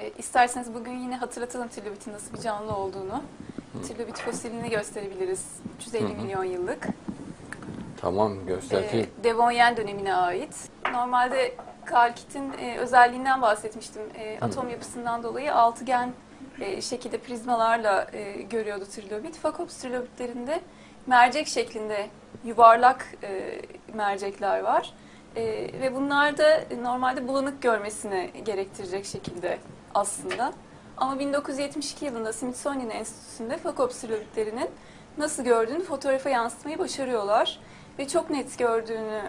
E, İsterseniz bugün yine hatırlatalım trilobitin nasıl bir canlı olduğunu. Trilobit fosilini gösterebiliriz. 350 Hı hı. milyon yıllık. Tamam göstereyim. E, Devonyen dönemine ait. Normalde kalkitin e, özelliğinden bahsetmiştim. E, atom yapısından dolayı altıgen e, şekilde prizmalarla e, görüyordu trilobit. Fakops trilobitlerinde mercek şeklinde yuvarlak e, mercekler var. E, ve bunlar da normalde bulanık görmesini gerektirecek şekilde aslında. Ama 1972 yılında Smithsonian Enstitüsü'nde trilobitlerinin nasıl gördüğünü fotoğrafa yansıtmayı başarıyorlar. Ve çok net gördüğünü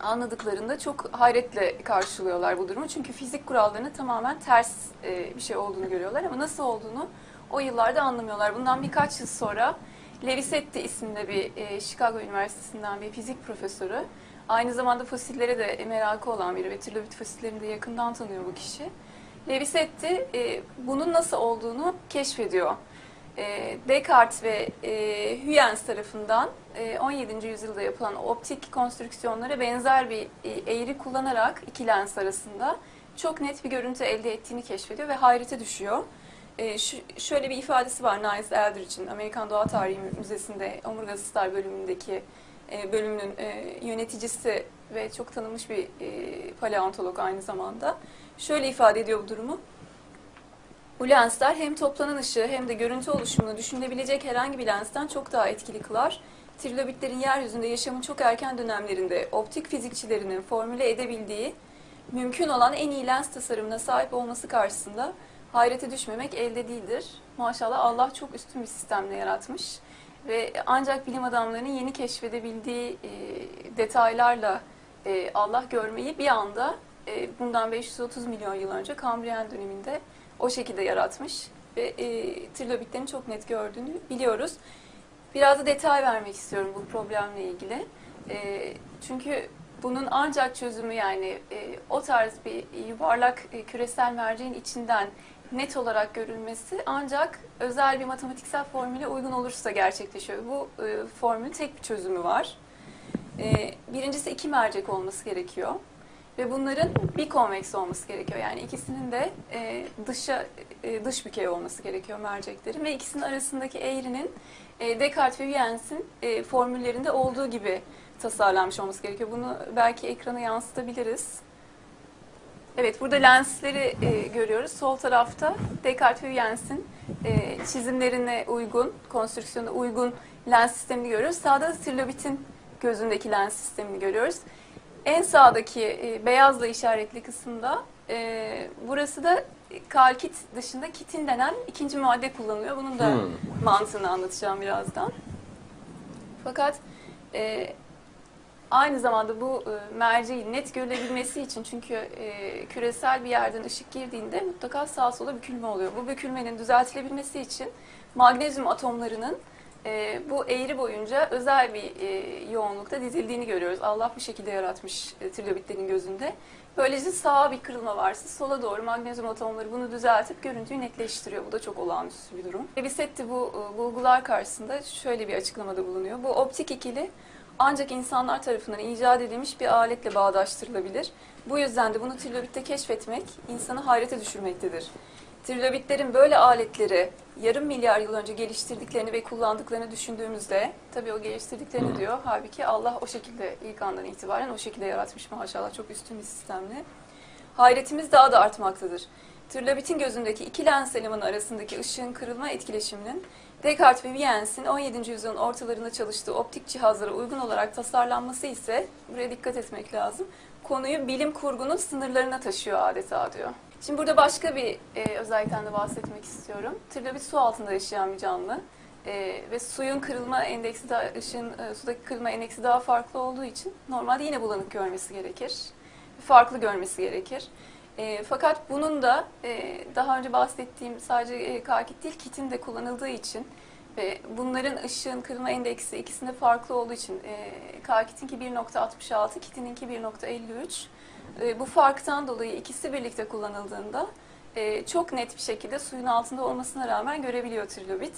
anladıklarında çok hayretle karşılıyorlar bu durumu. Çünkü fizik kurallarına tamamen ters e, bir şey olduğunu görüyorlar ama nasıl olduğunu o yıllarda anlamıyorlar. Bundan birkaç yıl sonra Levisetti isimli bir e, Chicago Üniversitesi'nden bir fizik profesörü, aynı zamanda fosillere de merakı olan biri ve trilobit fosillerini de yakından tanıyor bu kişi. Levisetti e, bunun nasıl olduğunu keşfediyor. E, Descartes ve e, Huygens tarafından e, 17. yüzyılda yapılan optik konstrüksiyonlara benzer bir e, eğri kullanarak iki lens arasında çok net bir görüntü elde ettiğini keşfediyor ve hayrete düşüyor. E, şu, şöyle bir ifadesi var Niles Eldridge'in Amerikan Doğa Tarihi Müzesi'nde Omurgası Star bölümündeki bölümünün e, yöneticisi ve çok tanınmış bir e, paleontolog aynı zamanda. Şöyle ifade ediyor bu durumu. Bu lensler hem toplanan ışığı hem de görüntü oluşumunu düşünülebilecek herhangi bir lensten çok daha etkili kılar. Trilobitlerin yeryüzünde yaşamın çok erken dönemlerinde optik fizikçilerinin formüle edebildiği mümkün olan en iyi lens tasarımına sahip olması karşısında hayrete düşmemek elde değildir. Maşallah Allah çok üstün bir sistemle yaratmış ve ancak bilim adamlarının yeni keşfedebildiği e, detaylarla e, Allah görmeyi bir anda e, bundan 530 milyon yıl önce Kambriyen döneminde o şekilde yaratmış ve e, trilobitlerin çok net gördüğünü biliyoruz. Biraz da detay vermek istiyorum bu problemle ilgili. E, çünkü bunun ancak çözümü yani e, o tarz bir yuvarlak e, küresel merceğin içinden net olarak görülmesi ancak özel bir matematiksel formüle uygun olursa gerçekleşiyor. Bu e, formülün tek bir çözümü var. E, birincisi iki mercek olması gerekiyor. Ve bunların bir konveks olması gerekiyor. Yani ikisinin de e, dışa e, dış bükey olması gerekiyor merceklerin ve ikisinin arasındaki eğrinin e, Descartes ve Huygens'in e, formüllerinde olduğu gibi tasarlanmış olması gerekiyor. Bunu belki ekrana yansıtabiliriz. Evet, burada lensleri e, görüyoruz. Sol tarafta Descartes ve Huygens'in e, çizimlerine uygun, konstrüksiyona uygun lens sistemini görüyoruz. Sağda da Trilobit'in gözündeki lens sistemini görüyoruz. En sağdaki e, beyazla işaretli kısımda e, burası da kalkit dışında kitin denen ikinci madde kullanılıyor. Bunun da Hmm. mantığını anlatacağım birazdan. Fakat e, aynı zamanda bu e, merceğin net görülebilmesi için çünkü e, küresel bir yerden ışık girdiğinde mutlaka sağa sola bükülme oluyor. Bu bükülmenin düzeltilebilmesi için magnezyum atomlarının e, bu eğri boyunca özel bir e, yoğunlukta dizildiğini görüyoruz. Allah bu şekilde yaratmış trilobitlerin gözünde. Böylece sağa bir kırılma varsa sola doğru magnezyum atomları bunu düzeltip görüntüyü netleştiriyor. Bu da çok olağanüstü bir durum. Levisetti bu bulgular karşısında şöyle bir açıklamada bulunuyor. Bu optik ikili ancak insanlar tarafından icat edilmiş bir aletle bağdaştırılabilir. Bu yüzden de bunu trilobitte keşfetmek insanı hayrete düşürmektedir. Trilobitlerin böyle aletleri yarım milyar yıl önce geliştirdiklerini ve kullandıklarını düşündüğümüzde, tabii o geliştirdiklerini diyor, halbuki Allah o şekilde ilk andan itibaren o şekilde yaratmış maşallah çok üstün bir sistemle. Hayretimiz daha da artmaktadır. Trilobitin gözündeki iki lens elemanı arasındaki ışığın kırılma etkileşiminin Descartes ve Huygens'in 17. yüzyılın ortalarında çalıştığı optik cihazlara uygun olarak tasarlanması ise, buraya dikkat etmek lazım, konuyu bilim kurgunun sınırlarına taşıyor adeta diyor. Şimdi burada başka bir e, özellikten de bahsetmek istiyorum. Trilobit su altında yaşayan bir canlı. E, ve suyun kırılma endeksi, daha, ışığın e, sudaki kırılma endeksi daha farklı olduğu için normalde yine bulanık görmesi gerekir. Farklı görmesi gerekir. E, fakat bunun da e, daha önce bahsettiğim sadece e, kakit değil kitin de kullanıldığı için ve bunların ışığın kırılma endeksi ikisinde farklı olduğu için e, kakitinki 1.66, kitininki 1.53. E, bu farktan dolayı ikisi birlikte kullanıldığında e, çok net bir şekilde suyun altında olmasına rağmen görebiliyor trilobit.